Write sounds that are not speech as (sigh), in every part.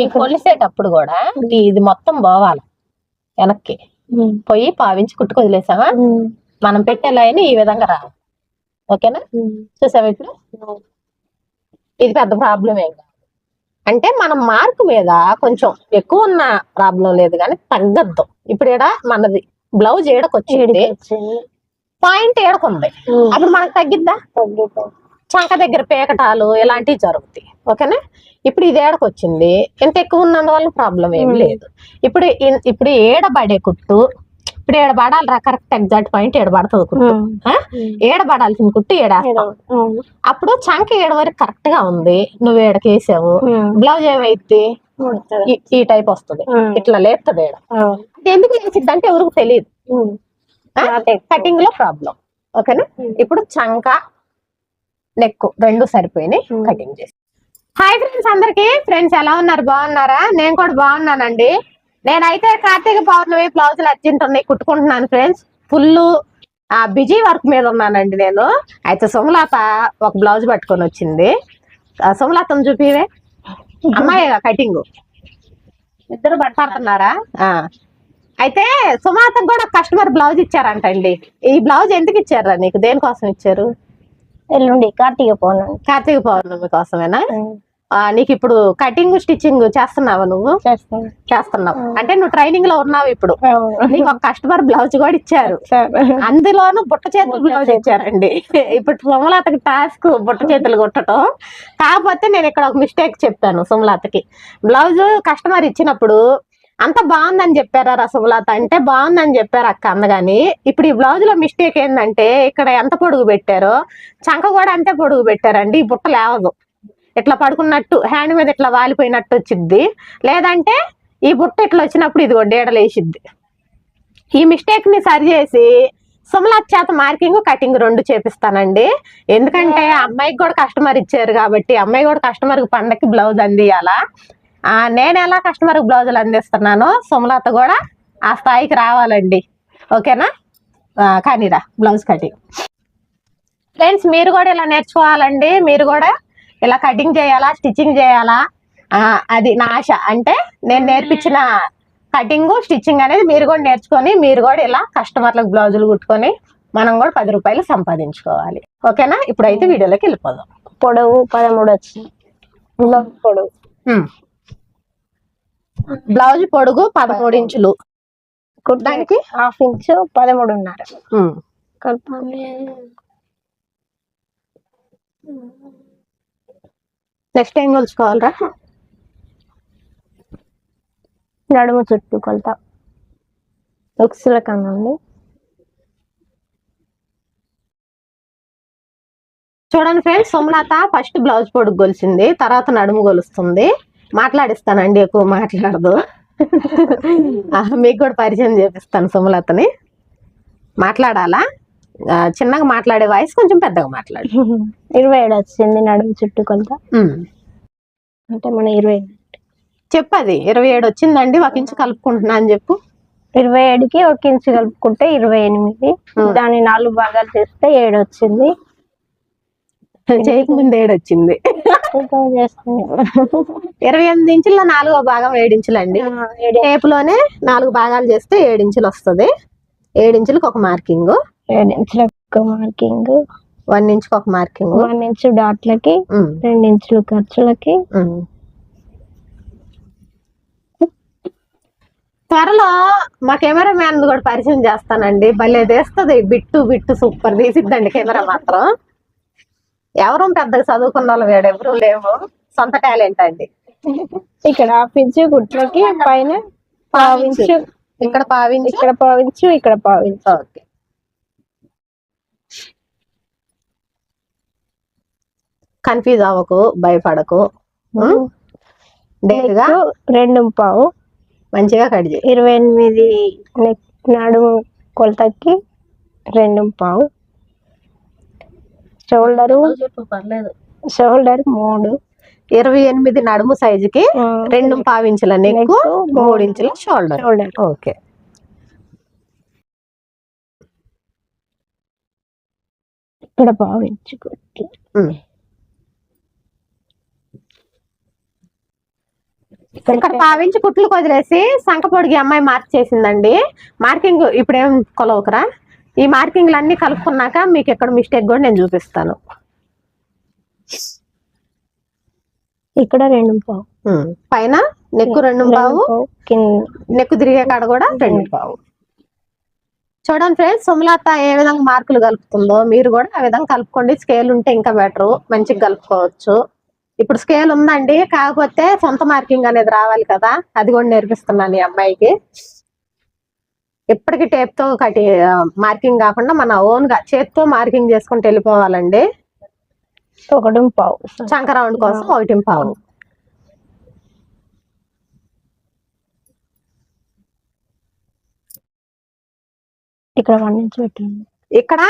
ఈ కొలిసేటప్పుడు కూడా ఇది మొత్తం పోవాలి వెనక్కి. పోయి పావించి కుట్టు వదిలేసామా మనం పెట్టే లైన్ ఈ విధంగా రావాలి. ఓకేనా? చూసావా ఇప్పుడు? ఇది పెద్ద ప్రాబ్లం ఏం కాదు. అంటే మనం మార్క్ మీద కొంచెం ఎక్కువ ఉన్న ప్రాబ్లం లేదు కానీ తగ్గద్దు. ఇప్పుడు ఈడ మనది బ్లౌజ్ ఏడకొచ్చింది. పాయింట్ ఏడకుంది. అప్పుడు మనకు తగ్గిద్దా? చంక దగ్గర పేకటాలు ఇలాంటివి జరుగుతాయి. ఓకేనా? ఇప్పుడు ఇది ఏడకొచ్చింది. ఎంత ఎక్కువ ఉన్నందువల్ల ప్రాబ్లం ఏం Hmm. లేదు. ఇప్పుడు ఇప్పుడు ఏడబడే కుట్టు ఇప్పుడు ఏడ పడాలి రా కరెక్ట్ ఎగ్జాక్ట్ పాయింట్ ఏడ పడుతుంది కుట్టు ఆ? ఏడ పడాల్సిన కుట్టు ఏడేస్తాం. అప్పుడు చంక ఏడ వరకు కరెక్ట్గా ఉంది. నువ్వు ఏడకేసావు. బ్లౌజ్ ఏమైతే ఈ- టైప్ వస్తుంది. ఇట్లా లేస్తుంది ఏడ. ఎందుకు లేచిద్ది అంటే ఎవరికి తెలియదు. కటింగ్లో ప్రాబ్లం ఓకేనా? ఇప్పుడు చంక నెక్ రెండు సరిపోయినాయి Hmm. కటింగ్ చేసి. హాయ్ ఫ్రెండ్స్ అందరికి. ఫ్రెండ్స్ ఎలా ఉన్నారు? బాగున్నారా? నేను కూడా బాగున్నానండి. నేనైతే కార్తీక పౌర్ణమి బ్లౌజులు అర్జెంట్ ఉన్నాయి కుట్టుకుంటున్నాను ఫ్రెండ్స్ ఫుల్ బిజీ వర్క్ మీద ఉన్నానండి నేను. అయితే సుమలత ఒక బ్లౌజ్ పట్టుకొని వచ్చింది. సుమలతను చూపివే. అమ్మాయి కటింగ్ ఇద్దరు పడుతున్నారా? అయితే సుమాతకు కూడా కస్టమర్ బ్లౌజ్ ఇచ్చారంటండి. ఈ బ్లౌజ్ ఎందుకు ఇచ్చారా నీకు? దేనికోసం ఇచ్చారు? ఎల్లుండి కార్తీక పౌర్ణమి. కార్తీక పౌర్ణమి కోసమేనా? నీకు ఇప్పుడు కటింగ్ స్టిచ్చింగ్ చేస్తున్నావా నువ్వు? చేస్తాను చేస్తున్నావు. అంటే నువ్వు ట్రైనింగ్లో ఉన్నావు ఇప్పుడు. నీకు ఒక కస్టమర్ బ్లౌజ్ కూడా ఇచ్చారు. అందులోనూ బుట్ట చేతులు బ్లౌజ్ ఇచ్చారండి. ఇప్పుడు సుమలతకి టాస్క్ బుట్ట చేతులు కుట్టడం. కాకపోతే నేను ఇక్కడ ఒక మిస్టేక్ చెప్పాను సుమలతకి. బ్లౌజ్ కస్టమర్ ఇచ్చినప్పుడు అంత బాగుందని చెప్పారా రా సుమలత అంటే బాగుందని చెప్పారు అక్క అందగాని. ఇప్పుడు ఈ బ్లౌజ్లో మిస్టేక్ ఏంటంటే ఇక్కడ ఎంత పొడుగు పెట్టారో చంక కూడా అంతే పొడుగు పెట్టారండి ఈ బుట్ట లేవదు. ఇట్లా పడుకున్నట్టు హ్యాండ్ మీద ఇట్లా వాలిపోయినట్టు వచ్చింది లేదంటే ఈ బుట్ట ఇట్లా వచ్చినప్పుడు ఇది డేడలేసిద్ది ఈ మిస్టేక్ని సరి చేసి సుమలత్ చేత మార్కింగ్ కటింగ్ రెండు చేపిస్తానండి. ఎందుకంటే అమ్మాయికి కూడా కస్టమర్ ఇచ్చారు కాబట్టి అమ్మాయి కూడా కస్టమర్కి పండక్కి బ్లౌజ్ అందియాలా. నేను ఎలా కస్టమర్ బ్లౌజులు అందిస్తున్నానో సుమలత కూడా ఆ స్థాయికి రావాలండి. ఓకేనా? కానీరా బ్లౌజ్ కటింగ్ ఫ్రెండ్స్ మీరు కూడా ఇలా నేర్చుకోవాలండి. మీరు కూడా ఇలా కటింగ్ చేయాలా స్టిచ్చింగ్ చేయాలా? అది నా ఆశ. అంటే నేను నేర్పించిన కటింగ్ స్టిచ్చింగ్ అనేది మీరు కూడా నేర్చుకొని మీరు కూడా ఇలా కస్టమర్లకు బ్లౌజులు కుట్టుకొని మనం కూడా పది రూపాయలు సంపాదించుకోవాలి. ఓకేనా? ఇప్పుడైతే వీడియోలోకి వెళ్ళిపోదాం. పొడవు పదమూడు వచ్చింది. పొడవు బ్లౌజ్ పొడుగు పదమూడు ఇంచులు. కుట్టడానికి హాఫ్ ఇంచ్ పదమూడున్నర. కలపాలి నెక్స్ట్ ఏం కొలుచుకోవాలరా? నడుము చుట్టూ కొలత. ఉక్సుల కనండి చూడండి ఫ్రెండ్స్ సుమలత ఫస్ట్ బ్లౌజ్ పొడుగు గొలిచింది తర్వాత నడుము గొలుస్తుంది. మాట్లాడిస్తానండి ఎక్కువ మాట్లాడదు. మీకు కూడా పరిచయం చేపిస్తాను సుమలతని. మాట్లాడాలా? చిన్నగా మాట్లాడే వాయిస్ కొంచెం పెద్దగా మాట్లాడు. ఇరవై ఏడు వచ్చింది నడుము చుట్టూ ఉమ్. అంటే మన ఇరవై చెప్పది ఇరవై ఏడు వచ్చిందండి ఒక ఇంచు కలుపుకుంటున్నా అని చెప్పు. ఇరవై ఏడుకి ఒక ఇంచు కలుపుకుంటే ఇరవై ఎనిమిది. దాన్ని నాలుగు భాగాలు చేస్తే ఏడు వచ్చింది. చేయక ముందు ఏడు వచ్చింది. (laughs) ఇరవై ఎనిమిది ఇంచుల నాలుగో భాగం ఏడించులు అండి ఏడు. టేపులోనే నాలుగు భాగాలు చేస్తే ఏడించులు వస్తుంది. ఏడించులకు ఒక మార్కింగ్. ఏడు ఇంచుల మార్కింగ్. వన్ ఇంచుకి ఒక మార్కింగ్. వన్ ఇంచు డాట్లకి రెండు ఇంచులు ఖర్చులకి. త్వరలో మా కెమెరా మ్యాన్ కూడా పరిచయం చేస్తానండి. భలే తీస్తుంది. Bit bit super. తీసిద్దండి కెమెరా మాత్రం. ఎవరు పెద్దగా చదువుకున్న వాళ్ళు వేడు ఎవరు లేవు. సొంత టాలెంట్ అండి. ఇక్కడ ఇంచు గుట్లకి పైన పావించు. ఇక్కడ పావించి. ఇక్కడ పావించు ఇక్కడ పావించు. ఓకే. కన్ఫ్యూజ్ అవ్వకు భయపడకు. నెక్ రెండు పావు. మంచిగా కట్ చేయి. ఇరవై ఎనిమిది నెక్ నడుము కొలతకి రెండు పావు. షోల్డరు? పర్లేదు. షోల్డర్ మూడు. ఇరవై ఎనిమిది నడుము సైజుకి రెండు పావించుల నెక్ మూడు ఇంచుల షోల్డర్. షోల్డర్. ఓకే. ఇక్కడ ఉమ్. ఇక్కడ పావించి కుట్లు వదిలేసి సంక పొడిగి అమ్మాయి మార్క్ చేసిందండి. మార్కింగ్ ఇప్పుడు కొలవకరా? ఈ మార్కింగ్లు అన్ని కలుపుకున్నాక మీకు ఎక్కడ మిస్టేక్ కూడా నేను చూపిస్తాను. ఇక్కడ రెండు పావు. పైన నెక్కు రెండు పావు కింద. నెక్కు తిరిగే కాడ కూడా రెండు పావు. చూడండి ఫ్రెండ్స్ సుమలత ఏ విధంగా మార్కులు కలుపుతుందో మీరు కూడా ఆ విధంగా కలుపుకోండి. స్కేల్ ఉంటే ఇంకా బెటర్ మంచిగా కలుపుకోవచ్చు. ఇప్పుడు స్కేల్ ఉందండి కాకపోతే సొంత మార్కింగ్ అనేది రావాలి కదా అది కూడా నేర్పిస్తున్నాను ఈ అమ్మాయికి. ఎప్పటికీ టేప్తో కటి మార్కింగ్ కాకుండా మన ఓన్గా చేత్తో మార్కింగ్ చేసుకుంటూ వెళ్ళిపోవాలండి. ఒకటి పావు. చంక రౌండ్ కోసం ఒకటి పావు. ఇక్కడ వన్ ఇంచ్ పెట్టండి. ఇక్కడ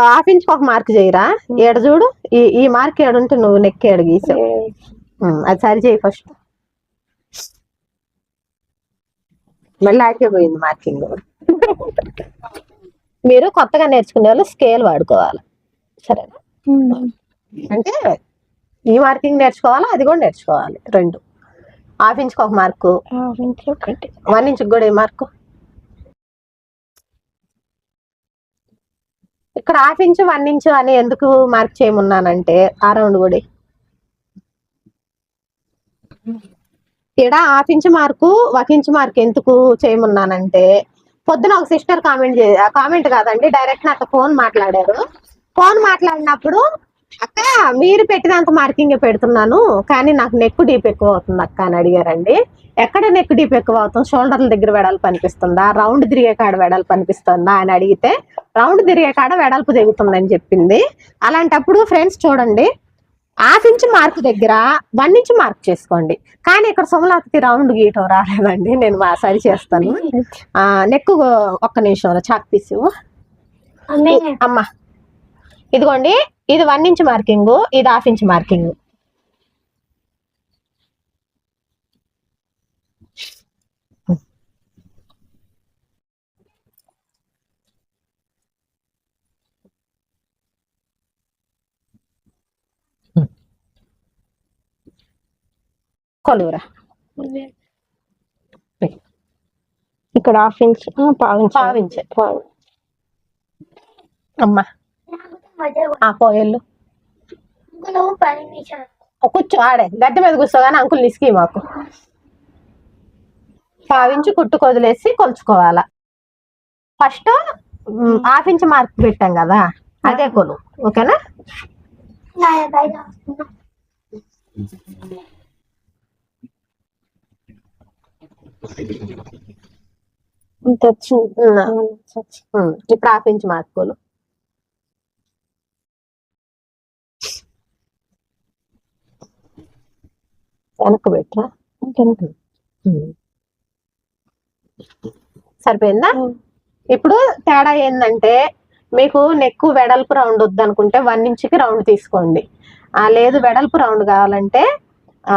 హాఫ్ ఇంచ్ ఒక మార్క్ చేయరా? ఏడ చూడు? ఈ ఈ మార్క్ ఏడుంటే నువ్వు నెక్ ఏడు గీసావు. అది సరి చేయి ఫస్ట్ మళ్ళీ ఆకే పోయింది మార్కింగ్ మీరు కొత్తగా నేర్చుకునే వాళ్ళు స్కేల్ వాడుకోవాలి. సరేనా? అంటే ఈ మార్కింగ్ నేర్చుకోవాలా? అది కూడా నేర్చుకోవాలి. రెండు. హాఫ్ ఇంచ్ ఒక మార్కు వన్ ఇంచ్ కూడా ఏ మార్కు ఇక్కడ హాఫ్ ఇంచ్ వన్ ఇంచ్ అని ఎందుకు మార్క్ చేయమన్నానంటే ఆ రౌండ్ కూడా ఇక్కడ హాఫ్ ఇంచ్ మార్కు ఒక ఇంచ్ మార్క్ ఎందుకు చేయమన్నానంటే పొద్దున ఒక సిస్టర్ కామెంట్ కామెంట్ కాదండి డైరెక్ట్ నాకు ఫోన్ మాట్లాడారు. ఫోన్ మాట్లాడినప్పుడు అక్క మీరు పెట్టినంత మార్కింగ్ పెడుతున్నాను కానీ నాకు నెక్ డీప్ ఎక్కువ అవుతుంది అక్క అని అడిగారండి. ఎక్కడ నెక్ డీప్ ఎక్కువ అవుతుంది? షోల్డర్ల దగ్గర వెడల్పు అనిపిస్తుందా? రౌండ్ తిరిగే కాడ వెడల్పు అనిపిస్తుందా అని అడిగితే రౌండ్ తిరిగే కాడ వెడల్పు దిగుతుందని చెప్పింది. అలాంటప్పుడు ఫ్రెండ్స్ చూడండి హాఫ్ ఇంచ్ మార్క్ దగ్గర వన్ ఇంచ్ మార్క్ చేసుకోండి. కానీ ఇక్కడ సుమలతకి రౌండ్ గీయటం రాలేదండి. నేను మా సరి చేస్తాను. ఆ నెక్ ఒక్క నిమిషం చాక్ పీస్. అమ్మా. ఇదిగోండి ఇది వన్ ఇంచ్ మార్కింగ్ ఇది హాఫ్ ఇంచ్ మార్కింగ్. కొలువురా. ఇక్కడ హాఫ్ ఇంచ్ పావు ఇంచ్. పావించే అమ్మా. ఆ పోయెళ్ళు ఓ కూర్చో ఆడే. గద్దె మీద కూర్చోగానే అంకుల్ నిసికి మాకు పావించి కుట్టు కొదిలేసి కొలుచుకోవాలా. ఫస్ట్ హాఫ్ ఇంచ్ మార్క్ పెట్టాం కదా అదే కొలు ఓకేనా? ఉమ్, ఇప్పుడు హాఫ్ ఇంచ్ వెనక్కి పెట్టరా. సరిపోయిందా? ఇప్పుడు తేడా ఏంటంటే మీకు నెక్ వెడల్పు రౌండ్ వద్దనుకుంటే వన్ ఇంచ్కి రౌండ్ తీసుకోండి. లేదు వెడల్పు రౌండ్ కావాలంటే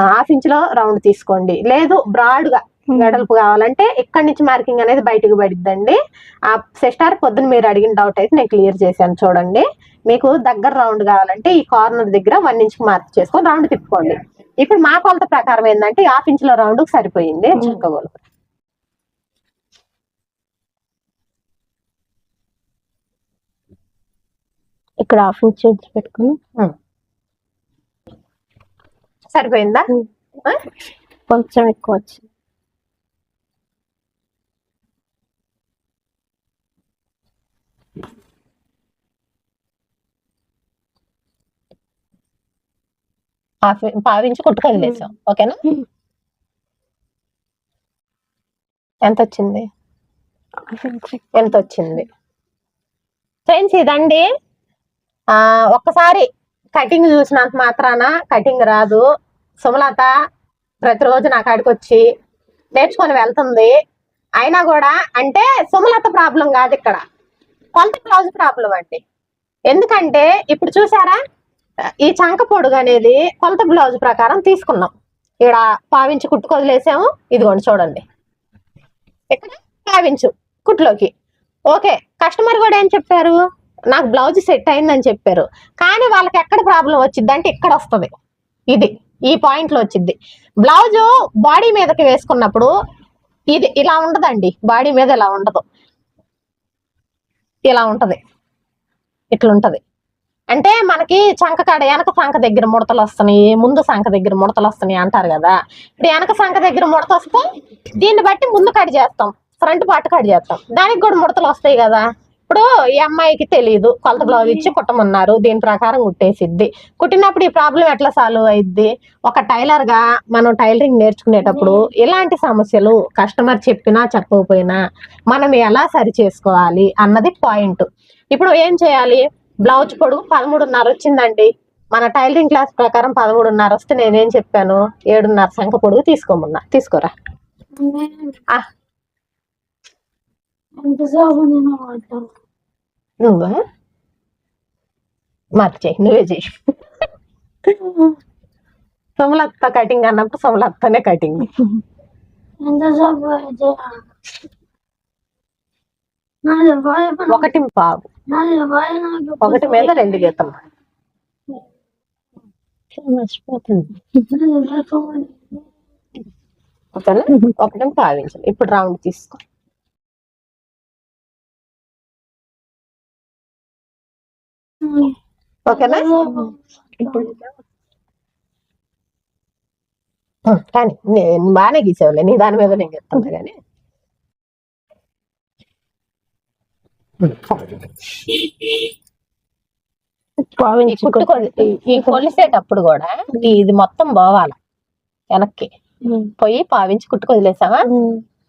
హాఫ్ ఇంచ్లో రౌండ్ తీసుకోండి. లేదు బ్రాడ్గా వెడల్పు కావాలంటే ఇక్కడి నుంచి మార్కింగ్ అనేది బయటకు పడిద్దండి. ఆ సెస్టార్ పొద్దున మీరు అడిగిన డౌట్ అయితే నేను క్లియర్ చేశాను చూడండి. మీకు దగ్గర రౌండ్ కావాలంటే ఈ కార్నర్ దగ్గర వన్ ఇంచ్ మార్క్ చేసుకొని రౌండ్ తిప్పుకోండి. ఇప్పుడు మా కొలత ప్రకారం ఏంటంటే హాఫ్ ఇంచ్లో రౌండ్ సరిపోయింది. చక్కగోలు ఇక్కడ హాఫ్ ఇంచ్ పెట్టుకుని. సరిపోయిందా? ఆ? కొంచెం ఎక్కువ వచ్చింది. హాఫ్ పావించి కొట్టుకొని వేసాం ఓకేనా? ఎంత వచ్చింది ఎంత వచ్చింది ఫ్రెండ్స్ ఇదండి. ఆ ఒక్కసారి కటింగ్ చూసినంత మాత్రాన కటింగ్ రాదు. సుమలత ప్రతిరోజు నా కాడికి వచ్చి నేర్చుకొని వెళ్తుంది. అయినా కూడా అంటే సుమలత ప్రాబ్లం కాదు ఇక్కడ. కొలత బ్లౌజ్ ప్రాబ్లం అండి. ఎందుకంటే ఇప్పుడు చూసారా? ఈ చంక పొడుగు అనేది కొలత బ్లౌజ్ ప్రకారం తీసుకున్నాం. ఇక్కడ పావించి కుట్టు కొదిలేసాము ఇదిగోండి చూడండి. ఇక్కడ పావించు కుట్లోకి. ఓకే కస్టమర్ కూడా ఏం చెప్పారు? నాకు బ్లౌజ్ సెట్ అయిందని చెప్పారు. కానీ వాళ్ళకి ఎక్కడ ప్రాబ్లం వచ్చింది అంటే ఇక్కడ వస్తుంది. ఇది ఈ పాయింట్లో వచ్చింది బ్లౌజ్ బాడీ మీదకి వేసుకున్నప్పుడు ఇది ఇలా ఉండదండి. బాడీ మీద ఇలా ఉండదు. ఇలా ఉంటది. ఇట్లుంటది. అంటే మనకి చంక కాడ వెనక సంఖ దగ్గర ముడతలు వస్తున్నాయి ముందు సంఖ దగ్గర ముడతలు వస్తున్నాయి అంటారు కదా. ఇప్పుడు వెనక సంఖ దగ్గర ముడత వస్తే దీన్ని బట్టి ముందు కట్ చేస్తాం ఫ్రంట్ పార్ట్ కట్ చేస్తాం. దానికి కూడా ముడతలు వస్తాయి కదా. ఇప్పుడు ఈ అమ్మాయికి తెలియదు కొలత బ్లౌజ్ ఇచ్చి కుట్టమన్నారు దీని ప్రకారం కుట్టేసిద్ది. కుట్టినప్పుడు ఈ ప్రాబ్లం ఎట్లా సాల్వ్ అయిద్ది? ఒక టైలర్గా మనం టైలరింగ్ నేర్చుకునేటప్పుడు ఎలాంటి సమస్యలు కస్టమర్ చెప్పినా చెప్పకపోయినా మనం ఎలా సరి చేసుకోవాలి అన్నది పాయింట్ ఇప్పుడు ఏం చేయాలి? బ్లౌజ్ పొడుగు పదమూడున్నర వచ్చిందండి. మన టైలరింగ్ క్లాస్ ప్రకారం పదమూడున్నర వస్తే నేనేం చెప్పాను? ఏడున్నర సంఖ్య పొడుగు తీసుకోమన్నా. తీసుకోరా? నువ్వా? మాకు చెయ్యి నువ్వే చెయ్యి. సోమలత్త కటింగ్ అన్నప్పుడు సోమలత్తనే కటింగ్. ఒకటి పావు. ఒకటి మీద రెండు గీతం. ఓకేనా? ఒకటి పావించాలి ఇప్పుడు రౌండ్ తీసుకో. ఓకేనా? ఉం, కానీ నేను బాగానే గీసేవాళ్ళే. నీ దాని మీద నేను చెప్తాను కానీ ఈ కొలిసేటప్పుడు కూడా ఇది మొత్తం పోవాల వెనక్కి. పోయి పావించి కుట్టు వదిలేసామా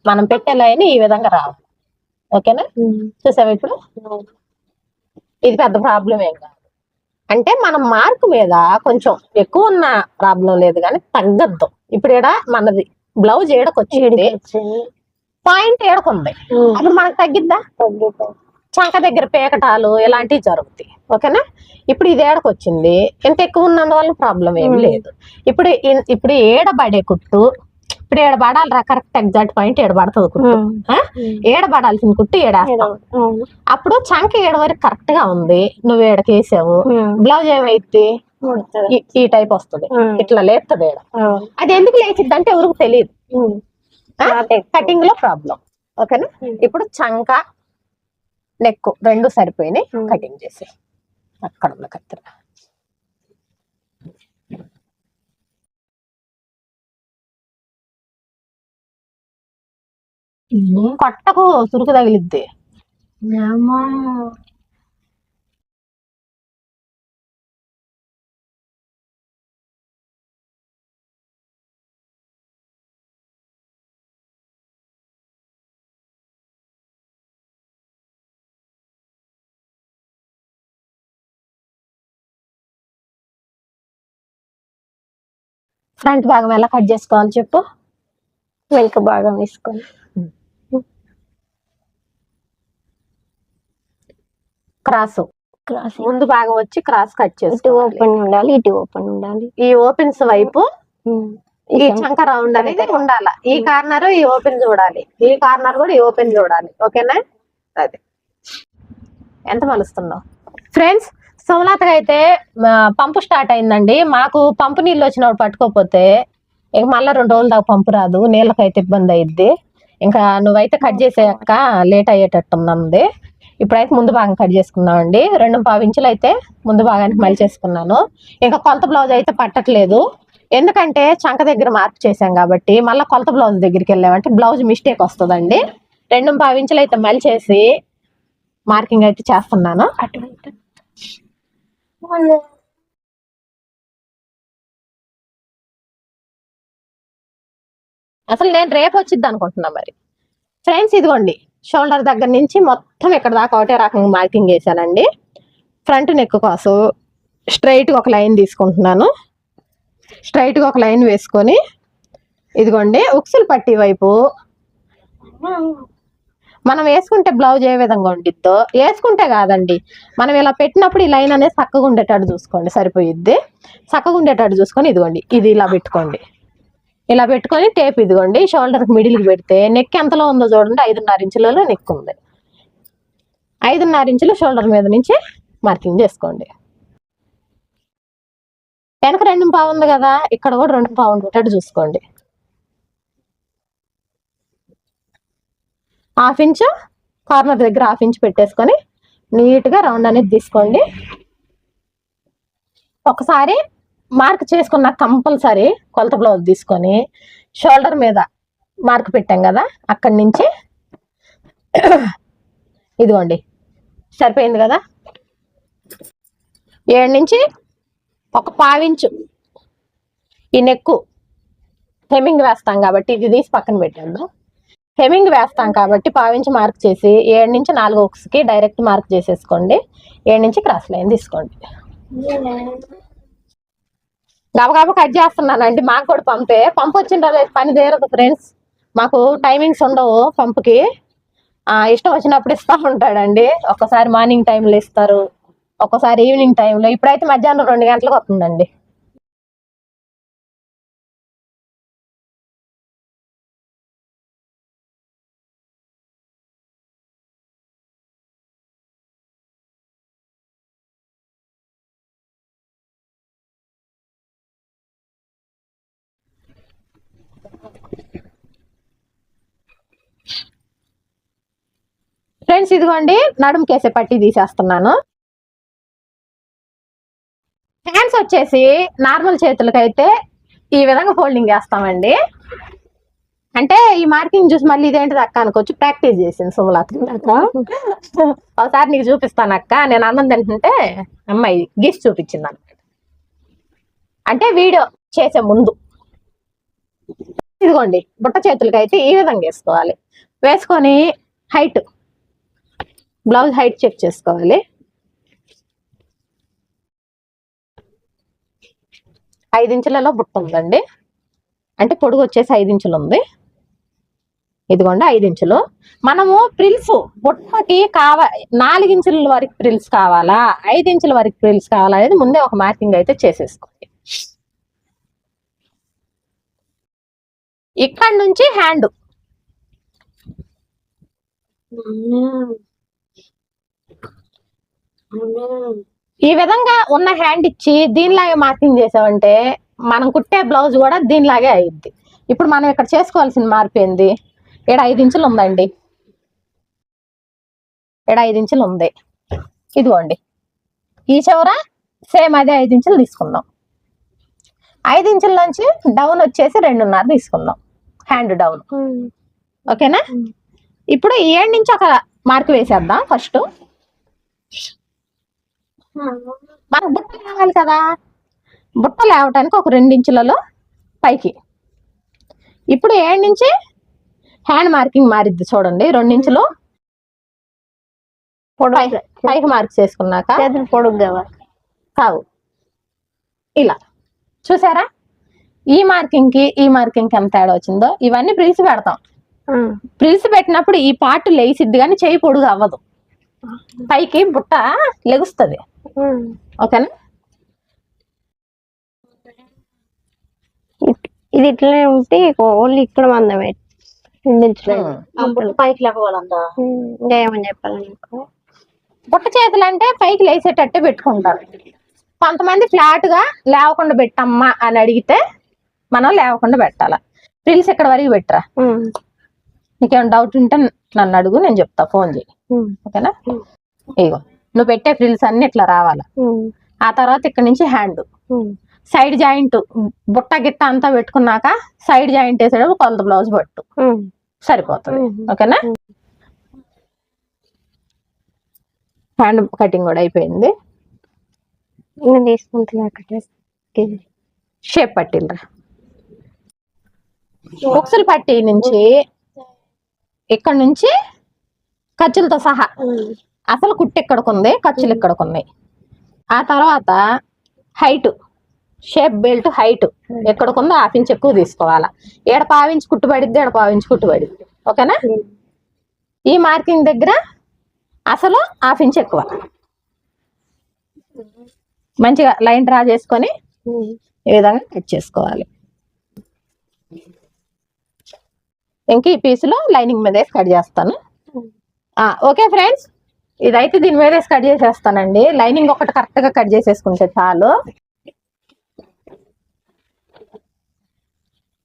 మనం పెట్టే లైన్ ఈ విధంగా రావాలి. ఓకేనా? చూసావా ఇప్పుడు? ఇది పెద్ద ప్రాబ్లం ఏం కాదు. అంటే మనం మార్క్ మీద కొంచెం ఎక్కువ ఉన్న ప్రాబ్లం లేదు కానీ తగ్గద్దు. ఇప్పుడు ఈడ మనది బ్లౌజ్ ఏడకొచ్చింది. పాయింట్ ఏడకుంది. అప్పుడు మనకు తగ్గిద్దా? చంక దగ్గర పేకటాలు ఇలాంటివి జరుగుతాయి. ఓకేనా? ఇప్పుడు ఇది ఏడకొచ్చింది. ఎంత ఎక్కువ ఉన్నందువల్ల ప్రాబ్లం ఏం లేదు. ఇప్పుడు ఇప్పుడు ఏడబడే కుట్టు ఇప్పుడు ఏడబడాలి రా కరెక్ట్ ఎగ్జాక్ట్ పాయింట్ ఏడబడుతుంది కుట్టు? ఏడబడాల్సిన కుట్టు ఏడేస్తాం. అప్పుడు చంక ఏడు వరకు కరెక్ట్గా ఉంది. నువ్వు ఏడకేసావు. బ్లౌజ్ ఏమైతే ఈ- ఈ టైప్ వస్తుంది. ఇట్లా లేస్తుంది ఏడ. అది ఎందుకు లేచిద్ది అంటే ఎవరికి తెలియదు. కటింగ్లో ప్రాబ్లం. ఓకేనా? ఇప్పుడు చంక నెక్ రెండు సరిపోయినాయి. Hmm. కటింగ్ చేసి అక్కడ ఉన్న కత్తిర కొట్టకు సురుకు తగిలిద్ది. ఫ్రంట్ భాగం ఎలా కట్ చేసుకోవాలి చెప్పు. వెనుక భాగం వేసుకొని క్రాస్. క్రాస్. ముందు భాగం వచ్చి క్రాస్ కట్ ఇటు చేసుకోవాలి. ఓపెన్ ఉండాలి ఇటు ఓపెన్ ఉండాలి. ఈ ఓపెన్స్ వైపు ఈ ఈ చంక రౌండ్ అనేది ఉండాలి. ఈ కార్నర్ ఈ ఓపెన్ చూడాలి. ఈ కార్నర్ కూడా ఈ ఓపెన్ చూడాలి. ఓకేనా? అది. ఎంత మలుస్తున్నావు? ఫ్రెండ్స్ సోమనాథ్కి అయితే పంపు స్టార్ట్ అయిందండి. మాకు పంపు నీళ్ళు వచ్చినప్పుడు పట్టుకోకపోతే ఇంక మళ్ళీ రెండు రోజుల దాకా పంపు రాదు. నీళ్ళకైతే ఇబ్బంది అయ్యిద్ది ఇంకా నువ్వైతే కట్ చేసాక లేట్ అయ్యేటట్టు ఉంది ఇప్పుడైతే ముందు భాగం కట్ చేసుకున్నామండి. రెండు పావు ఇంచులు అయితే ముందు భాగానికి మళ్ళీ చేసుకున్నాను. ఇంకా కొలత బ్లౌజ్ అయితే పట్టట్లేదు. ఎందుకంటే చంక దగ్గర మార్పు చేసాం కాబట్టి మళ్ళీ కొలత బ్లౌజ్ దగ్గరికి వెళ్ళామంటే బ్లౌజ్ మిస్టేక్ వస్తుందండి. రెండు పావు ఇంచులు అయితే మళ్ళీ చేసి మార్కింగ్ అయితే చేస్తున్నాను. అసలు నేను రేపు వచ్చిద్ది అనుకుంటున్నా మరి. ఫ్రెండ్స్ ఇదిగోండి. షోల్డర్ దగ్గర నుంచి మొత్తం ఇక్కడ దాకా ఒకటే రకంగా మార్కింగ్ చేశానండి. ఫ్రంట్ నెక్ కోసం స్ట్రైట్గా ఒక లైన్ తీసుకుంటున్నాను. స్ట్రైట్గా ఒక లైన్ వేసుకొని ఇదిగోండి ఉక్సులు పట్టి వైపు. మనం వేసుకుంటే బ్లౌజ్ ఏ విధంగా ఉండిద్దో? వేసుకుంటే కాదండి. మనం ఇలా పెట్టినప్పుడు ఈ లైన్ అనేది చక్కగా ఉండేటట్టు చూసుకోండి. సరిపోయిద్ది. చక్కగా ఉండేటట్టు చూసుకొని ఇదిగోండి. ఇది ఇలా పెట్టుకోండి. ఇలా పెట్టుకొని టేప్ ఇదిగోండి. షోల్డర్కి మిడిల్కి పెడితే నెక్ ఎంతలో ఉందో చూడండి. ఐదున్నర ఇంచులలో నెక్ ఉంది. ఐదున్నర ఇంచులు షోల్డర్ మీద నుంచి మార్కింగ్ చేసుకోండి. వెనక రెండు పావు ఉంది కదా. ఇక్కడ కూడా రెండు పావు ఉండేటట్టు చూసుకోండి. హాఫ్ ఇంచ్ కార్నర్ దగ్గర హాఫ్ ఇంచ్ పెట్టేసుకొని నీట్గా రౌండ్ అనేది తీసుకోండి. ఒకసారి మార్క్ చేసుకున్న కంపల్సరీ కొలత బ్లౌజ్ తీసుకొని షోల్డర్ మీద మార్క్ పెట్టాం కదా అక్కడి నుంచి ఇదిగోండి సరిపోయింది కదా? ఏడు నుంచి ఒక పావించు ఈ నెక్కు హెమ్మింగ్ వేస్తాం కాబట్టి ఇది తీసి పక్కన పెట్టేద్దాం. హెమింగ్ వేస్తాం కాబట్టి పావించి మార్క్ చేసి ఏడు నుంచి నాలుగు ఒకస్కి డైరెక్ట్ మార్క్ చేసేసుకోండి. ఏడు నుంచి క్రాస్ లైన్ తీసుకోండి. గబగబ కట్ చేస్తున్నానండి. మాకు కూడా పంపే. పంపు వచ్చిన రోజు పని తీరదు ఫ్రెండ్స్. మాకు టైమింగ్స్ ఉండవు పంపుకి. ఇష్టం వచ్చినప్పుడు ఇస్తా ఉంటాడండి. ఒక్కసారి మార్నింగ్ టైంలో ఇస్తారు. ఒక్కసారి ఈవినింగ్ టైంలో. ఇప్పుడైతే మధ్యాహ్నం రెండు గంటలకు వస్తుందండి. ఫ్రెండ్స్ ఇదిగోండి నడుము కేసే పట్టి తీసేస్తున్నాను. హ్యాండ్స్ వచ్చేసి నార్మల్ చేతులకైతే ఈ విధంగా ఫోల్డింగ్ చేస్తామండి. అంటే ఈ మార్కింగ్ చూసి మళ్ళీ ఇదేంటిది అక్క అనుకోవచ్చు ప్రాక్టీస్ చేసింది సుమలత ఒకసారి నీకు చూపిస్తాను అక్క నేను అన్నం తింటుంటే అమ్మాయి గీసి చూపించింది అనమాట అంటే వీడియో చేసే ముందు. ఇదిగోండి బుట్ట చేతులకి అయితే ఈ విధంగా వేసుకోవాలి. వేసుకొని హైట్ బ్లౌజ్ హైట్ చెక్ చేసుకోవాలి. ఐదు ఇంచులలో బుట్ట ఉందండి. అంటే పొడుగు వచ్చేసి ఐదు ఇంచులు ఉంది. ఇదిగోండి ఐదు ఇంచులు. మనము ప్రిల్స్ బుట్టకి కావ నాలుగించుల వరకు ప్రిల్స్ కావాలా? ఐదు ఇంచుల వరకు ప్రిల్స్ కావాలా అనేది ముందే ఒక మార్కింగ్ అయితే చేసేసుకోండి. ఇక్కడ నుంచి హ్యాండ్. ఈ విధంగా ఉన్న హ్యాండ్ ఇచ్చి దీనిలాగే మార్కింగ్ చేసామంటే మనం కుట్టే బ్లౌజ్ కూడా దీనిలాగే అయ్యిద్ది ఇప్పుడు మనం ఇక్కడ చేసుకోవాల్సిన మార్పు ఏంది? ఇక్కడ ఐదు ఇంచులు ఉందండి. ఇక్కడ ఐదు ఇంచులు ఉంది. ఇదిగోండి. ఈ చివర సేమ్ అదే ఐదు ఇంచులు తీసుకుందాం. ఐదు ఇంచుల నుంచి డౌన్ వచ్చేసి రెండున్నర తీసుకుందాం. హ్యాండ్ డౌన్ ఓకేనా ఇప్పుడు ఈ ఏడు నుంచి ఒక మార్క్ వేసేద్దాం ఫస్ట్ మనకు బుట్ట కావాలి కదా? బుట్ట లేవటానికి ఒక రెండించులలో పైకి. ఇప్పుడు ఏడు నుంచి హ్యాండ్ మార్కింగ్ మారిద్ది చూడండి. రెండించులు పైకి మార్క్ చేసుకున్నాక పొడుగు కావు. ఇలా. చూసారా? ఈ మార్కింగ్కి ఈ మార్కింగ్కి ఎంత తేడా వచ్చిందో ఇవన్నీ ప్రిల్స్ పెడతాం. ప్రిల్స్ పెట్టినప్పుడు ఈ పార్ట్ లేసిద్ది కానీ చేయి పొడుగు అవ్వదు. పైకి బుట్ట లెగుస్తుంది. ఓకేనా? ఇది ఇట్లనే ఉంటే ఓన్లీ ఇక్కడ మందమే. పైకి ఏమని చెప్పాలి బుట్ట చేతులు అంటే పైకి లేసేటట్టే పెట్టుకుంటారు. కొంతమంది ఫ్లాట్గా లేవకుండా పెట్టమ్మా అని అడిగితే మనం లేవకుండా పెట్టాల. ప్రిల్స్ ఎక్కడ వరకు పెట్టరా? నీకేమైనా డౌట్ ఉంటే నన్ను అడుగు నేను చెప్తా ఫోన్ చేయి. ఓకేనా? ఇగో నువ్వు పెట్టే ఫ్రిల్స్ అన్ని ఇట్లా రావాలా? ఆ తర్వాత ఇక్కడ నుంచి హ్యాండ్. సైడ్ జాయింట్ బుట్ట గిట్ట అంతా పెట్టుకున్నాక సైడ్ జాయింట్ వేసేటప్పుడు కొలత బ్లౌజ్ పట్టు. సరిపోతుంది. ఓకేనా? హ్యాండ్ కటింగ్ కూడా అయిపోయింది. తీసుకుంటున్నా షేప్ పట్టిండ్రా బుక్సులు పట్టి నుంచి ఇక్కడ నుంచి? ఖర్చులతో సహా. అసలు కుట్టు ఇక్కడికి ఉంది? ఖర్చులు ఇక్కడికి ఉన్నాయి? ఆ తర్వాత హైట్ షేప్ బెల్ట్ హైట్ ఎక్కడికి ఉందో హాఫ్ ఇంచ్ ఎక్కువ తీసుకోవాలా. ఏడ పావించి కుట్టు పడిద్ది ఏడ పావించి కుట్టు పడిద్ది. ఓకేనా? ఈ మార్కింగ్ దగ్గర అసలు హాఫ్ ఇంచ్ ఎక్కువ. మంచిగా లైన్ డ్రా చేసుకొని ఈ విధంగా కట్ చేసుకోవాలి. ఇంక ఈ పీస్లో లైనింగ్ మీద వేసి కట్ చేస్తాను. ఓకే ఫ్రెండ్స్ ఇదైతే దీని మీద వేసి కట్ చేసేస్తానండి. లైనింగ్ ఒకటి కరెక్ట్గా కట్ చేసేసుకుంటే చాలు.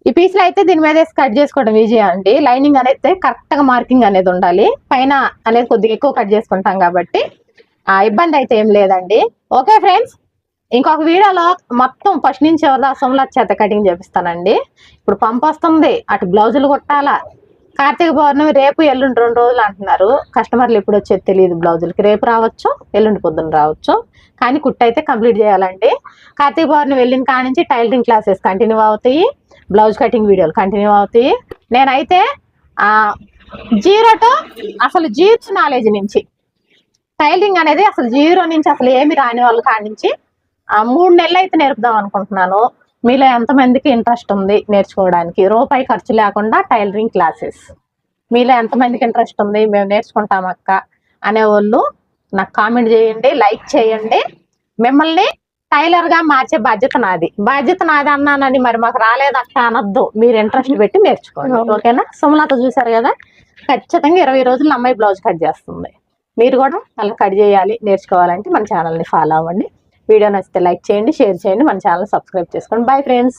ఈ పీస్లో అయితే దీని మీద వేసి కట్ చేసుకోవడం ఈజీ అండి. లైనింగ్ అనేది కరెక్ట్గా మార్కింగ్ అనేది ఉండాలి. పైన అనేది కొద్దిగా ఎక్కువ కట్ చేసుకుంటాం కాబట్టి. ఇబ్బంది అయితే ఏం లేదండి. ఓకే ఫ్రెండ్స్ ఇంకొక వీడియోలో మొత్తం ఫస్ట్ నుంచి ఎవరిదా సోమలా చేత కటింగ్ చేపిస్తానండి. ఇప్పుడు పంపు వస్తుంది అటు బ్లౌజులు కుట్టాలా. కార్తీక పౌర్ణమి రేపు ఎల్లుండి రెండు రోజులు అంటున్నారు. కస్టమర్లు ఎప్పుడు వచ్చేది తెలియదు బ్లౌజులకి. రేపు రావచ్చు ఎల్లుండి పొద్దున్న రావచ్చు. కానీ కుట్టయితే కంప్లీట్ చేయాలండి. కార్తీక పౌర్ణమి వెళ్ళిన కాడ నుంచి టైలరింగ్ క్లాసెస్ కంటిన్యూ అవుతాయి. బ్లౌజ్ కటింగ్ వీడియోలు కంటిన్యూ అవుతాయి. నేనైతే జీరో టు అసలు జీరో నాలెడ్జ్ నుంచి. టైలరింగ్ అనేది అసలు జీరో నుంచి అసలు ఏమి రాని వాళ్ళ కాడి నుంచి మూడు నెలలు అయితే నేర్పుదాం అనుకుంటున్నాను. మీలో ఎంతమందికి ఇంట్రెస్ట్ ఉంది నేర్చుకోవడానికి? రూపాయి ఖర్చు లేకుండా టైలరింగ్ క్లాసెస్. మీలో ఎంతమందికి ఇంట్రెస్ట్ ఉంది? మేము నేర్చుకుంటాం అక్క అనేవాళ్ళు నాకు కామెంట్ చేయండి లైక్ చేయండి. మిమ్మల్ని టైలర్గా మార్చే బాధ్యత నాది. బాధ్యత నాది అన్నానని మరి మాకు రాలేదు అక్క అనొద్దు. మీరు ఇంట్రెస్ట్ పెట్టి నేర్చుకోండి. ఓకేనా? సుమలత చూసారు కదా? ఖచ్చితంగా ఇరవై రోజులు అమ్మాయి బ్లౌజ్ కట్ చేస్తుంది. మీరు కూడా అలా కట్ చేయాలి నేర్చుకోవాలంటే మన ఛానల్ని ఫాలో అవ్వండి. వీడియో నచ్చితే లైక్ చేయండి షేర్ చేయండి మన ఛానల్ సబ్స్క్రైబ్ చేసుకోండి. Bye friends